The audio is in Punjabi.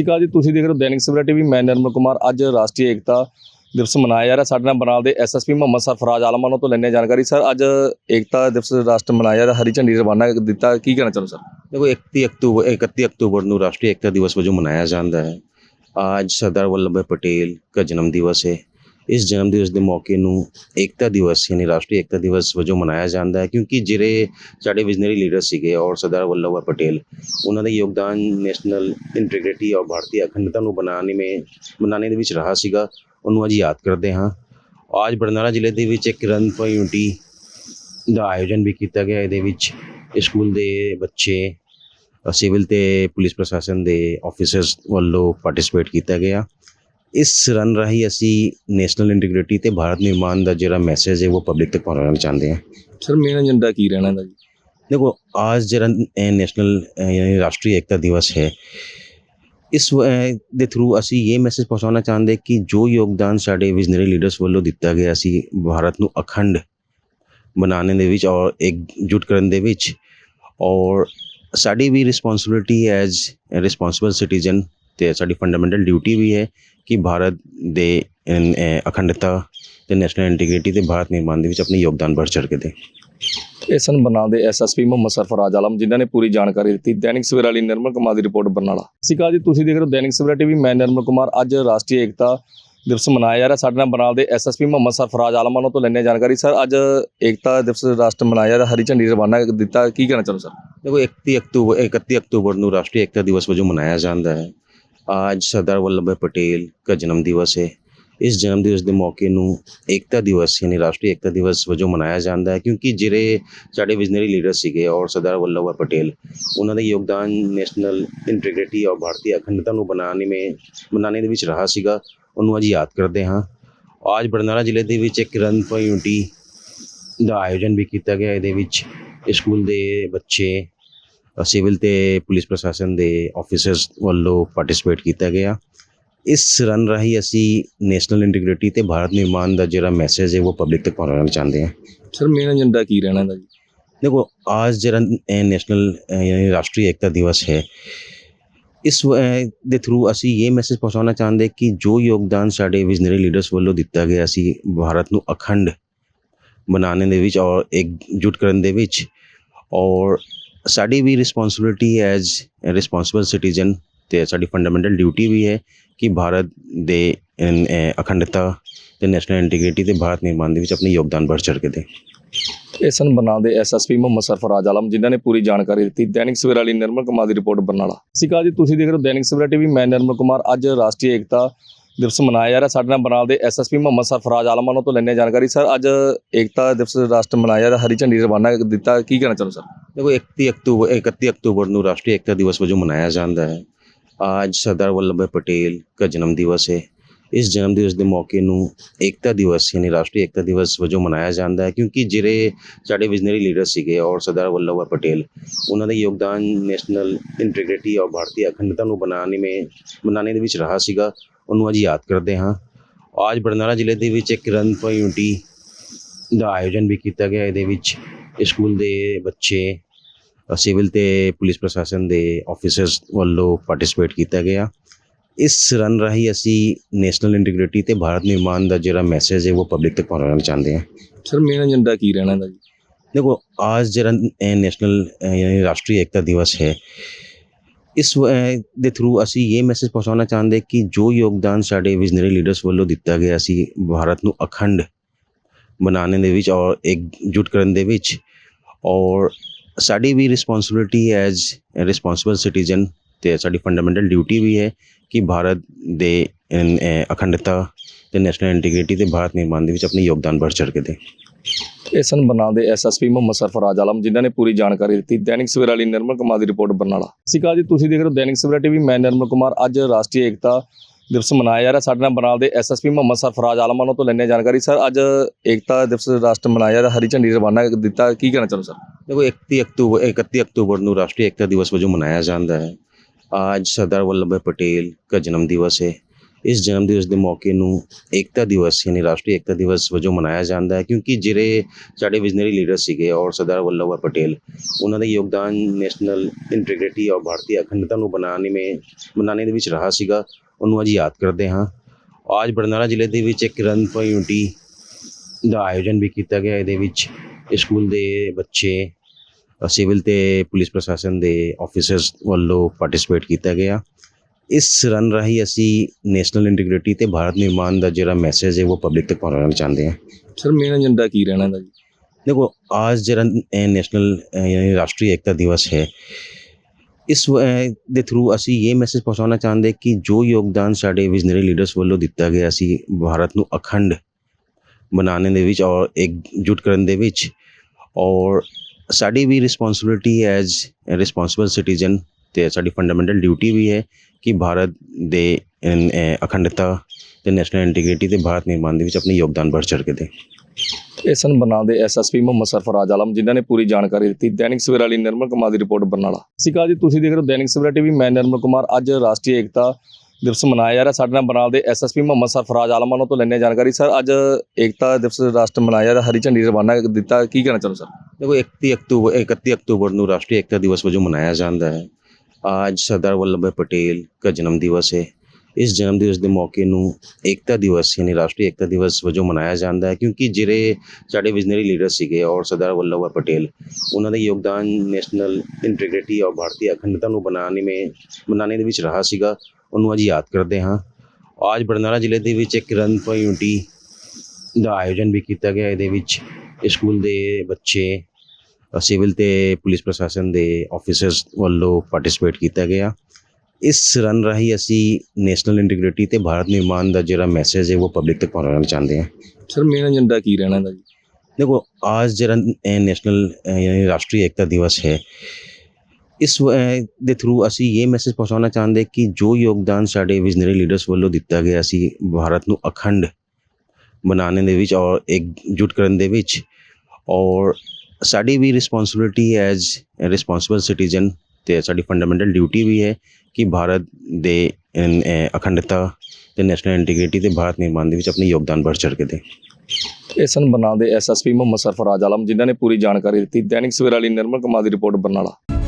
ਸ਼੍ਰੀ ਅਕਾਲ ਜੀ। ਤੁਸੀਂ ਦੇਖ ਰਹੇ ਹੋ ਦੈਨਿਕ ਸਵੇਰਾ ਟੀਵੀ। ਮੈਂ ਨਿਰਮਲ ਕੁਮਾਰ। ਅੱਜ ਰਾਸ਼ਟਰੀ ਏਕਤਾ ਦਿਵਸ ਮਨਾਇਆ ਜਾ ਰਿਹਾ। ਸਾਡੇ ਨਾਲ ਬਨਾਲ ਦੇ ਐਸਐਸਪੀ ਮੁਹੰਮਦ ਸਰਫਰਾਜ਼ ਆਲਮ ਉਹਨਾਂ ਤੋਂ ਲੈਣੇ ਜਾਣਕਾਰੀ। ਸਰ, ਅੱਜ ਏਕਤਾ ਦਿਵਸ ਰਾਸ਼ਟਰ ਮਨਾਇਆ ਜਾ ਰਿਹਾ। ਹਰੀ ਝੰਡੀ ਰਵਾਨਾ ਦਿੱਤਾ। ਕੀ ਕਹਿਣਾ ਚਾਹੋ ਸਰ? ਦੇਖੋ 31 ਅਕਤੂਬਰ 31 ਅਕਤੂਬਰ ਨੂੰ ਰਾਸ਼ਟਰੀ ਏਕਤਾ ਦਿਵਸ ਵਜੋਂ ਮਨਾਇਆ ਜਾਂਦਾ ਹੈ। ਅੱਜ ਸਰਦਾਰ ਵੱਲਭ ਭਾਈ ਪਟੇਲ ਦਾ ਜਨਮ ਦਿਵਸ ਹੈ। ਇਸ ਜਨਮ ਦਿਵਸ ਦੇ ਮੌਕੇ ਨੂੰ ਏਕਤਾ ਦਿਵਸ ਯਾਨੀ ਰਾਸ਼ਟਰੀ ਏਕਤਾ ਦਿਵਸ ਵਜੋਂ ਮਨਾਇਆ ਜਾਂਦਾ ਹੈ, ਕਿਉਂਕਿ ਜਿਹੜੇ ਸਾਡੇ ਵਿਜ਼ਨਰੀ ਲੀਡਰ ਸੀਗੇ ਔਰ ਸਰਦਾਰ ਵੱਲਭ ਭਾਈ ਪਟੇਲ, ਉਹਨਾਂ ਦਾ ਯੋਗਦਾਨ ਨੈਸ਼ਨਲ ਇੰਟੀਗ੍ਰਿਟੀ ਔਰ ਭਾਰਤੀ ਅਖੰਡਤਾ ਨੂੰ ਬਣਾਉਣ ਵਿੱਚ ਬਣਾਉਣ ਦੇ ਵਿੱਚ ਰਹਾ ਸੀਗਾ। ਉਹਨੂੰ ਅੱਜ ਯਾਦ ਕਰਦੇ ਹਾਂ। ਅੱਜ ਬਰਨਾਲਾ ਜ਼ਿਲ੍ਹੇ ਦੇ ਵਿੱਚ ਇੱਕ ਰਨ ਫॉर ਯੂਨਿਟੀ ਦਾ ਆਯੋਜਨ ਵੀ ਕੀਤਾ ਗਿਆ। ਇਹਦੇ ਵਿੱਚ ਸਕੂਲ ਦੇ ਬੱਚੇ ਸਿਵਲ ਤੇ ਪੁਲਿਸ ਪ੍ਰਸ਼ਾਸਨ ਦੇ ਆਫੀਸਰਸ ਵੱਲੋਂ ਪਾਰਟਿਸਿਪੇਟ ਕੀਤਾ ਗਿਆ। ਇਸ ਰਨ ਰਾਹੀਂ ਅਸੀਂ ਨੈਸ਼ਨਲ ਇੰਟੀਗ੍ਰਿਟੀ ਤੇ ਭਾਰਤ ਨਿਰਮਾਣ ਦਾ ਜਿਹੜਾ ਮੈਸੇਜ ਹੈ ਉਹ ਪਬਲਿਕ ਤੱਕ ਪਹੁੰਚਾਉਣਾ ਚਾਹੁੰਦੇ ਹਾਂ। ਸਰ ਮੇਨ ਏਜੰਡਾ ਕੀ ਰਹਿਣਾ ਇਹਦਾ ਜੀ? ਦੇਖੋ आज ਜਿਹੜਾ ਨੈਸ਼ਨਲ ਯਾਨੀ ਰਾਸ਼ਟਰੀ ਏਕਤਾ ਦਿਵਸ ਹੈ ਇਸ ਦੇ ਥਰੂ ਅਸੀਂ ਇਹ ਮੈਸੇਜ ਪਹੁੰਚਾਉਣਾ ਚਾਹੁੰਦੇ ਕਿ ਜੋ ਯੋਗਦਾਨ ਸਾਡੇ ਵਿਜ਼ਨਰੀ ਲੀਡਰਸ ਵੱਲੋਂ ਦਿੱਤਾ ਗਿਆ ਸੀ ਭਾਰਤ ਨੂੰ ਅਖੰਡ ਬਣਾਉਣ ਦੇ ਵਿੱਚ ਔਰ ਇਕਜੁੱਟ ਕਰਨ ਦੇ ਵਿੱਚ ਔਰ ਸਾਡੀ ਵੀ ਰਿਸਪੌਂਸਿਬਿਲਟੀ ਐਜ਼ ਰਿਸਪੌਂਸਿਬਲ ਸਿਟੀਜ਼ਨ ਤੇ ਸਾਡੀ ਫੰਡਾਮੈਂਟਲ ਡਿਊਟੀ ਵੀ ਹੈ ਕਿ ਭਾਰਤ ਦੇ ਅਖੰਡਤਾ ਤੇ ਨੈਸ਼ਨਲ ਇੰਟੀਗ੍ਰਿਟੀ ਤੇ ਭਾਰਤ ਨਿਰਮਾਣ ਦੇ ਵਿੱਚ ਆਪਣੀ ਯੋਗਦਾਨ बढ़ ਚੜ੍ਹ ਕੇ ਦੇ। ਇਹ ਸਨ ਬਰਨਾਲ ਦੇ ਐਸਐਸਪੀ ਮੁਹੰਮਦ ਸਰਫਰਾਜ਼ ਆਲਮ ਜਿਨ੍ਹਾਂ ਨੇ ਪੂਰੀ ਜਾਣਕਾਰੀ ਦਿੱਤੀ। ਦੈਨਿਕ ਸਵੇਰਾ ਲਈ ਨਿਰਮਲ ਕੁਮਾਰ ਦੀ ਰਿਪੋਰਟ ਬਰਨਾਲਾ। ਸਿਕਾ ਜੀ ਤੁਸੀਂ ਦੇਖ ਰਹੇ ਹੋ ਦੈਨਿਕ ਸਵੇਰਾ ਟੀਵੀ। ਮੈਂ ਨਿਰਮਲ ਕੁਮਾਰ। ਅੱਜ ਰਾਸ਼ਟਰੀ ਏਕਤਾ ਦਿਵਸ ਮਨਾਇਆ ਜਾ ਰਿਹਾ। ਸਾਡੇ ਨਾਲ ਬਰਨਾਲ ਦੇ ਐਸਐਸਪੀ ਮੁਹੰਮਦ ਸਰਫਰਾਜ਼ ਆਲਮ ਉਹਨਾਂ ਤੋਂ ਲੈਣੇ ਜਾਣਕਾਰੀ। ਸਰ ਅੱਜ ਏਕਤਾ ਦਿਵਸ ਰਾਸ਼ਟਰ ਮਨਾਇਆ ਜਾ ਰਿਹਾ। ਹਰੀ ਝੰਡੀ ਰਵਾਨਾ ਦਿੱਤਾ। ਕੀ ਕਹਿਣਾ ਚਾਹੋ ਸਰ? ਦੇਖੋ 31 ਅਕਤੂਬਰ 31 ਅਕਤੂਬਰ ਨੂੰ ਰਾਸ਼ਟਰੀ ਏਕਤਾ ਦਿਵਸ ਵਜੋਂ ਮਨਾਇਆ ਜਾਂਦਾ ਹੈ। ਅੱਜ ਸਰਦਾਰ ਵੱਲਭ ਭਾਈ ਪਟੇਲ ਦਾ ਜਨਮ ਦਿਵਸ ਹੈ। ਇਸ ਜਨਮ ਦਿਵਸ ਦੇ ਮੌਕੇ ਨੂੰ ਏਕਤਾ ਦਿਵਸ ਯਾਨੀ ਰਾਸ਼ਟਰੀ ਏਕਤਾ ਦਿਵਸ ਵਜੋਂ ਮਨਾਇਆ ਜਾਂਦਾ ਹੈ ਕਿਉਂਕਿ ਜਿਹੜੇ ਸਾਡੇ ਵਿਜ਼ਨਰੀ ਲੀਡਰ ਸੀਗੇ ਔਰ ਸਰਦਾਰ ਵੱਲਭ ਭਾਈ ਪਟੇਲ, ਉਹਨਾਂ ਦਾ ਯੋਗਦਾਨ ਨੈਸ਼ਨਲ ਇੰਟੀਗ੍ਰਿਟੀ ਔਰ ਭਾਰਤੀ ਅਖੰਡਤਾ ਨੂੰ ਬਣਾਉਣ ਵਿੱਚ ਬਣਾਉਣੇ ਦੇ ਵਿੱਚ ਰਹਾ ਸੀਗਾ। ਉਹਨੂੰ ਅੱਜ ਯਾਦ ਕਰਦੇ ਹਾਂ। ਅੱਜ ਬਰਨਾਲਾ ਜ਼ਿਲ੍ਹੇ ਦੇ ਵਿੱਚ ਇੱਕ ਰਨ ਫॉर ਯੂਨਿਟੀ ਦਾ ਆਯੋਜਨ ਵੀ ਕੀਤਾ ਗਿਆ। ਇਹਦੇ ਵਿੱਚ ਸਕੂਲ ਦੇ ਬੱਚੇ ਸਿਵਲ ਤੇ ਪੁਲਿਸ ਪ੍ਰਸ਼ਾਸਨ ਦੇ ਆਫੀਸਰਸ ਵੱਲੋਂ ਪਾਰਟਿਸਿਪੇਟ ਕੀਤਾ ਗਿਆ। ਇਸ ਰਨ ਰਾਹੀਂ ਅਸੀਂ ਨੈਸ਼ਨਲ ਇੰਟੀਗ੍ਰਿਟੀ ਤੇ ਭਾਰਤ ਨਿਰਮਾਣ ਦਾ ਜਿਹੜਾ ਮੈਸੇਜ ਹੈ ਉਹ ਪਬਲਿਕ ਤੱਕ ਪਹੁੰਚਾਉਣਾ ਚਾਹੁੰਦੇ ਹਾਂ। ਸਰ ਮੇਨ ਏਜੰਡਾ ਕੀ ਰਹਿਣਾ ਇਹਦਾ ਜੀ? ਦੇਖੋ ਅੱਜ ਜਿਹੜਾ ਨੈਸ਼ਨਲ ਯਾਨੀ ਰਾਸ਼ਟਰੀ ਏਕਤਾ ਦਿਵਸ ਹੈ ਇਸ ਦੇ ਥਰੂ ਅਸੀਂ ਇਹ ਮੈਸੇਜ ਪਹੁੰਚਾਉਣਾ ਚਾਹੁੰਦੇ ਕਿ ਜੋ ਯੋਗਦਾਨ ਸਾਡੇ ਵਿਜ਼ਨਰੀ ਲੀਡਰਸ ਵੱਲੋਂ ਦਿੱਤਾ ਗਿਆ ਸੀ ਭਾਰਤ ਨੂੰ ਅਖੰਡ ਬਣਾਉਣ ਦੇ ਵਿੱਚ ਔਰ ਇਕਜੁੱਟ ਕਰਨ ਦੇ ਵਿੱਚ ਔਰ ਸਾਡੀ ਵੀ ਰਿਸਪੌਂਸਿਬਿਲਟੀ ਐਜ਼ ਰਿਸਪੌਂਸਿਬਲ ਸਿਟੀਜ਼ਨ ਤੇ ਸਾਡੀ ਫੰਡਾਮੈਂਟਲ ਡਿਊਟੀ ਵੀ ਹੈ ਕਿ ਭਾਰਤ ਦੇ ਅਖੰਡਤਾ ਤੇ ਨੈਸ਼ਨਲ ਇੰਟੀਗ੍ਰਿਟੀ ਤੇ ਭਾਰਤ ਨਿਰਮਾਣ ਦੇ ਵਿੱਚ ਆਪਣੀ ਯੋਗਦਾਨ ਬੜ ਚੜ੍ਹ ਕੇ ਦੇ। ਇਹ ਸਨ ਬਰਨਾਲ ਦੇ ਐਸਐਸਪੀ ਮੁਹੰਮਦ ਸਰਫਰਾਜ਼ ਆਲਮ, ਜਿਨ੍ਹਾਂ ਨੇ ਪੂਰੀ ਜਾਣਕਾਰੀ ਦਿੱਤੀ। ਦੈਨਿਕ ਸਵੇਰਾ ਲਈ ਨਿਰਮਲ ਕੁਮਾਰ ਦੀ ਰਿਪੋਰਟ ਬਰਨਾਲਾ। ਸਿਕਾ ਜੀ, ਤੁਸੀਂ ਦੇਖ ਰਹੇ ਹੋ ਦੈਨਿਕ ਸਵੇਰਾ ਟੀਵੀ ਮੈਂ ਨਿਰਮਲ ਕੁਮਾਰ। ਅੱਜ ਰਾਸ਼ਟਰੀ ਏਕਤਾ ਦਿਵਸ ਮਨਾਇਆ ਜਾ ਰਿਹਾ। ਸਾਡੇ ਨਾਲ ਬਨਾਲ ਦੇ ਐਸਐਸਪੀ ਮੁਹੰਮਦ ਸਰਫਰਾਜ਼ ਆਲਮ ਉਹਨਾਂ ਤੋਂ ਲੈਣੇ ਜਾਣਕਾਰੀ। ਸਰ, ਅੱਜ ਏਕਤਾ ਦਿਵਸ ਰਾਸ਼ਟਰ ਮਨਾਇਆ ਜਾ ਰਿਹਾ। ਹਰੀ ਝੰਡੀ ਰਵਾਨਾ ਦਿੱਤਾ। ਕੀ ਕਹਿਣਾ ਚਾਹੋ ਸਰ? ਦੇਖੋ 31 ਅਕਤੂਬਰ 31 ਅਕਤੂਬਰ ਨੂੰ ਰਾਸ਼ਟਰੀ ਏਕਤਾ ਦਿਵਸ ਵਜੋਂ ਮਨਾਇਆ ਜਾਂਦਾ ਹੈ। ਅੱਜ ਸਰਦਾਰ ਵੱਲਭ ਭਾਈ ਪਟੇਲ ਦਾ ਜਨਮ ਦਿਵਸ ਹੈ। ਇਸ ਜਨਮ ਦਿਵਸ ਦੇ ਮੌਕੇ ਨੂੰ ਏਕਤਾ ਦਿਵਸ ਯਾਨੀ ਰਾਸ਼ਟਰੀ ਏਕਤਾ ਦਿਵਸ ਵਜੋਂ ਮਨਾਇਆ ਜਾਂਦਾ ਹੈ। ਕਿਉਂਕਿ ਜਿਹੜੇ ਸਾਡੇ ਵਿਜ਼ਨਰੀ ਲੀਡਰ ਸੀਗੇ ਔਰ ਸਰਦਾਰ ਵੱਲਭ ਭਾਈ ਪਟੇਲ, ਉਹਨਾਂ ਦਾ ਯੋਗਦਾਨ ਨੈਸ਼ਨਲ ਇੰਟੀਗ੍ਰਿਟੀ ਔਰ ਭਾਰਤੀ ਅਖੰਡਤਾ ਨੂੰ ਬਣਾਉਣ ਵਿੱਚ ਬਣਾਉਣ ਦੇ ਵਿੱਚ ਰਹਾ ਸੀਗਾ। ਉਹਨੂੰ ਅੱਜ ਯਾਦ ਕਰਦੇ ਹਾਂ। ਅੱਜ ਬਰਨਾਲਾ ਜ਼ਿਲ੍ਹੇ ਦੇ ਵਿੱਚ ਇੱਕ ਰਨ ਫॉर ਯੂਨਿਟੀ ਦਾ ਆਯੋਜਨ ਵੀ ਕੀਤਾ ਗਿਆ। ਇਹਦੇ ਵਿੱਚ ਸਕੂਲ ਦੇ ਬੱਚੇ ਸਿਵਲ ਤੇ ਪੁਲਿਸ ਪ੍ਰਸ਼ਾਸਨ ਦੇ ਆਫੀਸਰਸ ਵੱਲੋਂ ਪਾਰਟਿਸਿਪੇਟ ਕੀਤਾ ਗਿਆ। ਇਸ ਰਨ ਰਾਹੀਂ ਅਸੀਂ ਨੈਸ਼ਨਲ ਇੰਟੀਗ੍ਰਿਟੀ ਤੇ ਭਾਰਤ ਨਿਰਮਾਣ ਦਾ ਜਿਹੜਾ ਮੈਸੇਜ ਹੈ ਉਹ ਪਬਲਿਕ ਤੱਕ ਪਹੁੰਚਾਉਣਾ ਚਾਹੁੰਦੇ ਹਾਂ। ਸਰ ਮੇਨ ਏਜੰਡਾ ਕੀ ਰਹਿਣਾ ਇਹਦਾ ਜੀ? ਦੇਖੋ ਅੱਜ ਜਿਹੜਾ ਨੈਸ਼ਨਲ ਯਾਨੀ ਰਾਸ਼ਟਰੀ ਏਕਤਾ ਦਿਵਸ ਹੈ ਇਸ ਦੇ ਥਰੂ ਅਸੀਂ ਇਹ ਮੈਸੇਜ ਪਹੁੰਚਾਉਣਾ ਚਾਹੁੰਦੇ ਕਿ ਜੋ ਯੋਗਦਾਨ ਸਾਡੇ ਵਿਜ਼ਨਰੀ ਲੀਡਰਸ ਵੱਲੋਂ ਦਿੱਤਾ ਗਿਆ ਸੀ, ਭਾਰਤ ਨੂੰ ਅਖੰਡ ਬਣਾਉਣ ਦੇ ਵਿੱਚ ਔਰ ਇਕਜੁੱਟ ਕਰਨ ਦੇ ਵਿੱਚ ਔਰ ਸਾਡੀ ਵੀ ਰਿਸਪੌਂਸਿਬਿਲਟੀ ਐਜ਼ ਰਿਸਪੌਂਸਿਬਲ ਸਿਟੀਜ਼ਨ ਤੇ ਸਾਡੀ ਫੰਡਾਮੈਂਟਲ ਡਿਊਟੀ ਵੀ ਹੈ ਕਿ ਭਾਰਤ ਦੇ ਅਖੰਡਤਾ ਤੇ ਨੈਸ਼ਨਲ ਇੰਟੀਗ੍ਰਿਟੀ ਤੇ ਭਾਰਤ ਨਿਰਮਾਣ ਦੇ ਵਿੱਚ ਆਪਣੀ ਯੋਗਦਾਨ बढ़ ਚੜ੍ਹ ਕੇ ਦੇ ਇਹ ਸਨ ਬਰਨਾਲ ਦੇ ਐਸਐਸਪੀ ਮੁਹੰਮਦ ਸਰਫਰਾਜ਼ ਆਲਮ ਜਿਨ੍ਹਾਂ ਨੇ ਪੂਰੀ ਜਾਣਕਾਰੀ ਦਿੱਤੀ। ਦੈਨਿਕ ਸਵੇਰਾ ਲਈ ਨਿਰਮਲ ਕੁਮਾਰ ਦੀ ਰਿਪੋਰਟ ਬਰਨਾਲਾ। ਸਿਕਾ ਜੀ, ਤੁਸੀਂ ਦੇਖ ਰਹੇ ਹੋ ਦੈਨਿਕ ਸਵੇਰਾ ਟੀਵੀ। ਮੈਂ ਨਿਰਮਲ ਕੁਮਾਰ। ਅੱਜ ਰਾਸ਼ਟਰੀ ਏਕਤਾ ਦਿਵਸ ਮਨਾਇਆ ਜਾ ਰਿਹਾ। ਸਾਡੇ ਨਾਲ ਬਰਨਾਲ ਦੇ ਐਸਐਸਪੀ ਮੁਹੰਮਦ ਸਰਫਰਾਜ਼ ਆਲਮ ਉਹਨਾਂ ਤੋਂ ਲੈਣੇ ਜਾਣਕਾਰੀ। ਸਰ, ਅੱਜ ਏਕਤਾ ਦਿਵਸ ਰਾਸ਼ਟਰ ਮਨਾਇਆ ਜਾ ਰਿਹਾ। ਹਰੀ ਝੰਡੀ ਰਵਾਨਾ ਦਿੱਤਾ। ਕੀ ਕਹਿਣਾ ਚਾਹੋ ਸਰ? ਦੇਖੋ 31 ਅਕਤੂਬਰ 31 ਅਕਤੂਬਰ ਨੂੰ ਰਾਸ਼ਟਰੀ ਏਕਤਾ ਦਿਵਸ ਵਜੋਂ ਮਨਾਇਆ ਜਾਂਦਾ ਹੈ। ਅੱਜ ਸਰਦਾਰ ਵੱਲਭ ਭਾਈ ਪਟੇਲ ਦਾ ਜਨਮ ਦਿਵਸ ਹੈ। ਇਸ ਜਨਮ ਦਿਵਸ ਦੇ ਮੌਕੇ ਨੂੰ ਏਕਤਾ ਦਿਵਸ ਯਾਨੀ ਰਾਸ਼ਟਰੀ ਏਕਤਾ ਦਿਵਸ ਵਜੋਂ ਮਨਾਇਆ ਜਾਂਦਾ ਹੈ, ਕਿਉਂਕਿ ਜਿਹੜੇ ਸਾਡੇ ਵਿਜ਼ਨਰੀ ਲੀਡਰ ਸੀਗੇ ਔਰ ਸਰਦਾਰ ਵੱਲਭ ਭਾਈ ਪਟੇਲ, ਉਹਨਾਂ ਦਾ ਯੋਗਦਾਨ ਨੈਸ਼ਨਲ ਇੰਟੀਗ੍ਰਿਟੀ ਔਰ ਭਾਰਤੀ ਅਖੰਡਤਾ ਨੂੰ ਬਣਾਉਣ ਮੇ ਬਣਾਉਣ ਦੇ ਵਿੱਚ ਰਹਾ ਸੀਗਾ, ਉਹਨੂੰ ਅੱਜ ਯਾਦ ਕਰਦੇ ਹਾਂ। ਅੱਜ ਬਰਨਾਲਾ ਜ਼ਿਲ੍ਹੇ ਦੇ ਵਿੱਚ ਇੱਕ ਰਨ ਫॉर ਯੂਨਿਟੀ ਦਾ ਆਯੋਜਨ ਵੀ ਕੀਤਾ ਗਿਆ, ਇਹਦੇ ਵਿੱਚ ਸਕੂਲ ਦੇ ਬੱਚੇ ਸਿਵਲ ਤੇ ਪੁਲਿਸ ਪ੍ਰਸ਼ਾਸਨ ਦੇ ਆਫੀਸਰਸ ਵੱਲੋਂ ਪਾਰਟਿਸਿਪੇਟ ਕੀਤਾ ਗਿਆ। ਇਸ ਰਨ ਰਾਹੀਂ ਅਸੀਂ ਨੈਸ਼ਨਲ ਇੰਟੀਗ੍ਰਿਟੀ ਤੇ ਭਾਰਤ ਨਿਰਮਾਣ ਦਾ ਜਿਹੜਾ ਮੈਸੇਜ ਹੈ ਉਹ ਪਬਲਿਕ ਤੱਕ ਪਹੁੰਚਾਉਣਾ ਚਾਹੁੰਦੇ ਹਾਂ ਸਰ ਮੇਨ ਏਜੰਡਾ ਕੀ ਰਹਿਣਾ ਇਹਦਾ ਜੀ देखो आज जरा नेशनल यानी राष्ट्रीय एकता दिवस है ਇਸ ਅ, ਦੇ ਥਰੂ ਅਸੀਂ ਇਹ ਮੈਸੇਜ ਪਹੁੰਚਾਉਣਾ ਚਾਹੁੰਦੇ ਕਿ ਜੋ ਯੋਗਦਾਨ ਸਾਡੇ ਵਿਜ਼ਨਰੀ ਲੀਡਰਸ ਵੱਲੋਂ ਦਿੱਤਾ ਗਿਆ ਸੀ ਭਾਰਤ ਨੂੰ ਅਖੰਡ ਬਣਾਉਣ ਦੇ ਵਿੱਚ ਔਰ ਇਕਜੁੱਟ ਕਰਨ ਦੇ ਵਿੱਚ ਔਰ ਸਾਡੀ ਵੀ ਰਿਸਪੌਂਸਿਬਿਲਟੀ ਐਜ਼ ਰਿਸਪੌਂਸਿਬਲ ਸਿਟੀਜ਼ਨ ਤੇ ਸਾਡੀ ਫੰਡਾਮੈਂਟਲ ਡਿਊਟੀ ਵੀ ਹੈ ਕਿ ਭਾਰਤ ਦੇ ਅਖੰਡਤਾ ਤੇ ਨੈਸ਼ਨਲ ਇੰਟੀਗ੍ਰਿਟੀ ਤੇ ਭਾਰਤ ਨਿਰਮਾਣ ਦੇ ਵਿੱਚ ਆਪਣੀ ਯੋਗਦਾਨ बढ़ ਚੜ੍ਹ ਕੇ ਦੇ। ਇਹ ਸਨ ਬਰਨਾਲਾ ਦੇ ਐਸਐਸਪੀ ਮੁਹੰਮਦ ਸਰਫਰਾਜ਼ ਆਲਮ ਜਿਨ੍ਹਾਂ ਨੇ ਪੂਰੀ ਜਾਣਕਾਰੀ ਦਿੱਤੀ। ਦੈਨਿਕ ਸਵੇਰਾ ਲਈ ਨਿਰਮਲ ਕੁਮਾਰ ਦੀ ਰਿਪੋਰਟ ਬਰਨਾਲਾ। ਅਕਾਲ ਜੀ ਤੁਸੀਂ ਦੇਖ ਰਹੇ ਹੋ ਦੈਨਿਕ ਸਵੇਰਾ ਟੀਵੀ। ਮੈਂ ਨਿਰਮਲ ਕੁਮਾਰ। ਅੱਜ ਰਾਸ਼ਟਰੀ ਏਕਤਾ ਦਿਵਸ ਮਨਾਇਆ ਜਾ ਰਿਹਾ। ਸਾਡੇ ਨਾਲ ਬਰਨਾਲਾ ਦੇ ਐਸਐਸਪੀ ਮੁਹੰਮਦ ਸਰਫਰਾਜ਼ ਆਲਮ ਉਹਨਾਂ ਤੋਂ ਲੈਣੇ ਜਾਣਕਾਰੀ। ਸਰ ਅੱਜ ਏਕਤਾ ਦਿਵਸ ਰਾਸ਼ਟਰ ਮਨਾਇਆ ਜਾ ਰਿਹਾ। ਹਰੀ ਝੰਡੀ ਰਵਾਨਾ ਦਿੱਤਾ। ਕੀ ਕਹਿਣਾ ਚਾਹੁੰਦੇ ਸਰ? ਦੇਖੋ 31 ਅਕਤੂਬਰ 31 ਅਕਤੂਬਰ ਨੂੰ ਰਾਸ਼ਟਰੀ ਏਕਤਾ ਦਿਵਸ ਵਜੋਂ ਮਨਾਇਆ ਜਾਂਦਾ ਹੈ। ਅੱਜ ਸਰਦਾਰ ਵੱਲਭ ਭਾਈ ਪਟੇਲ ਦਾ ਜਨਮ ਦਿਵਸ ਹੈ। ਇਸ ਜਨਮ ਦਿਵਸ ਦੇ ਮੌਕੇ ਨੂੰ ਏਕਤਾ ਦਿਵਸ ਯਾਨੀ ਰਾਸ਼ਟਰੀ ਏਕਤਾ ਦਿਵਸ ਵਜੋਂ ਮਨਾਇਆ ਜਾਂਦਾ ਹੈ ਕਿਉਂਕਿ ਜਿਹੜੇ ਸਾਡੇ ਵਿਜ਼ਨਰੀ ਲੀਡਰ ਸੀਗੇ ਔਰ ਸਰਦਾਰ ਵੱਲਭ ਭਾਈ ਪਟੇਲ, ਉਹਨਾਂ ਦਾ ਯੋਗਦਾਨ ਨੈਸ਼ਨਲ ਇੰਟੀਗ੍ਰਿਟੀ ਔਰ ਭਾਰਤੀ ਅਖੰਡਤਾ ਨੂੰ ਬਣਾਉਣ ਮੇ ਬਣਾਉਣੇ ਦੇ ਵਿੱਚ ਰਹਾ ਸੀਗਾ। ਉਹਨੂੰ ਅੱਜ ਯਾਦ ਕਰਦੇ ਹਾਂ। ਅੱਜ ਬਰਨਾਲਾ ਜ਼ਿਲ੍ਹੇ ਦੇ ਵਿੱਚ ਇੱਕ ਰਨ ਫॉर ਯੂਨਿਟੀ ਦਾ ਆਯੋਜਨ ਵੀ ਕੀਤਾ ਗਿਆ। ਇਹਦੇ ਵਿੱਚ ਸਕੂਲ ਦੇ ਬੱਚੇ ਸਿਵਲ ਤੇ ਪੁਲਿਸ ਪ੍ਰਸ਼ਾਸਨ ਦੇ ਆਫੀਸਰਸ ਵੱਲੋਂ ਪਾਰਟਿਸਿਪੇਟ ਕੀਤਾ ਗਿਆ ਇਸ ਰਨ ਰਾਹੀਂ ਅਸੀਂ ਨੈਸ਼ਨਲ ਇੰਟੀਗ੍ਰਿਟੀ ਤੇ ਭਾਰਤ ਨਿਰਮਾਣ ਦਾ ਜਿਹੜਾ ਮੈਸੇਜ ਹੈ ਉਹ ਪਬਲਿਕ ਤੱਕ ਪਹੁੰਚਾਉਣਾ ਚਾਹੁੰਦੇ ਹਾਂ ਸਰ ਮੇਨ ਏਜੰਡਾ ਕੀ ਰਹਿਣਾ ਇਹਦਾ ਜੀ देखो आज जरा नेशनल यानी राष्ट्रीय एकता दिवस है ਇਸ ਅ, ਦੇ ਥਰੂ ਅਸੀਂ ਇਹ ਮੈਸੇਜ ਪਹੁੰਚਾਉਣਾ ਚਾਹੁੰਦੇ ਕਿ ਜੋ ਯੋਗਦਾਨ ਸਾਡੇ ਵਿਜ਼ਨਰੀ ਲੀਡਰਸ ਵੱਲੋਂ ਦਿੱਤਾ ਗਿਆ ਸੀ ਭਾਰਤ ਨੂੰ ਅਖੰਡ ਬਣਾਉਣ ਦੇ ਵਿੱਚ ਔਰ ਇਕਜੁੱਟ ਕਰਨ ਦੇ ਵਿੱਚ ਔਰ ਸਾਡੀ ਵੀ ਰਿਸਪੌਂਸਿਬਿਲਟੀ ਐਜ਼ ਰਿਸਪੌਂਸਿਬਲ ਸਿਟੀਜ਼ਨ ਤੇ ਸਾਡੀ ਫੰਡਾਮੈਂਟਲ ਡਿਊਟੀ ਵੀ ਹੈ ਕਿ ਭਾਰਤ ਦੇ ਅਖੰਡਤਾ ਤੇ ਨੈਸ਼ਨਲ ਇੰਟੀਗ੍ਰਿਟੀ ਤੇ ਭਾਰਤ ਨਿਰਮਾਣ ਦੇ ਵਿੱਚ ਆਪਣੀ ਯੋਗਦਾਨ बढ़ ਚੜ੍ਹ ਕੇ ਦੇ। ਇਹ ਸਨ ਬਰਨਾਲਾ ਦੇ ਐਸਐਸਪੀ ਮੁਹੰਮਦ ਸਰਫਰਾਜ਼ ਆਲਮ, ਜਿਨ੍ਹਾਂ ਨੇ ਪੂਰੀ ਜਾਣਕਾਰੀ ਦਿੱਤੀ। ਦੈਨਿਕ ਸਵੇਰਾ ਲਈ ਨਿਰਮਲ ਕੁਮਾਰ ਦੀ ਰਿਪੋਰਟ ਬਰਨਾਲਾ।